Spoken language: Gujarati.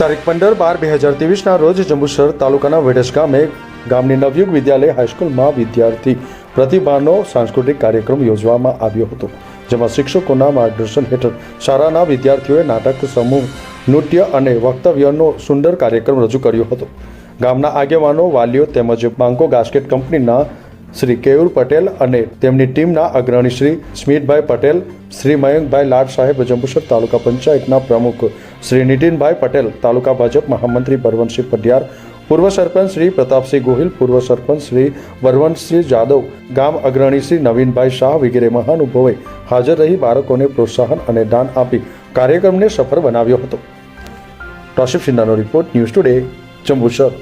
તારીખ પંદર બાર બે હજાર ત્રેવીસના રોજ જંબુસર તાલુકાના વેડસ ગામે ગામની નવયુગ વિદ્યાલય હાઈસ્કૂલમાં વિદ્યાર્થી પ્રતિભાનો સાંસ્કૃતિક કાર્યક્રમ યોજવામાં આવ્યો હતો, જેમાં શિક્ષકોના માર્ગદર્શન હેઠળ શાળાના વિદ્યાર્થીઓએ નાટક, સમૂહ, નૃત્ય અને વક્તવ્યનો સુંદર કાર્યક્રમ રજૂ કર્યો હતો. ગામના આગેવાનો, વાલીઓ તેમજ બાંકો ગાસ્કેટ કંપનીના શ્રી કેયુર પટેલ અને તેમની ટીમના અગ્રણી શ્રી સ્મિતભાઈ પટેલ, શ્રી મયંકભાઈ લાડ સાહેબ જંબુસર તાલુકા પંચાયતના પ્રમુખ શ્રી નીતિનભાઈ પટેલ, તાલુકા ભાજપ મહામંત્રી બળવંતસિંહ પઢિયાર પૂર્વ સરપંચ શ્રી પ્રતાપસિંહ ગોહિલ, પૂર્વ સરપંચ શ્રી બળવંતસિંહ જાદવ, ગામ અગ્રણી શ્રી નવીનભાઈ શાહ વગેરે મહાનુભાવોએ હાજર રહી બાળકોને પ્રોત્સાહન અને દાન આપી કાર્યક્રમને સફળ બનાવ્યો હતો. ટોશિફ સિન્હાનો રિપોર્ટ ન્યૂઝ ટુડે, જંબુસર.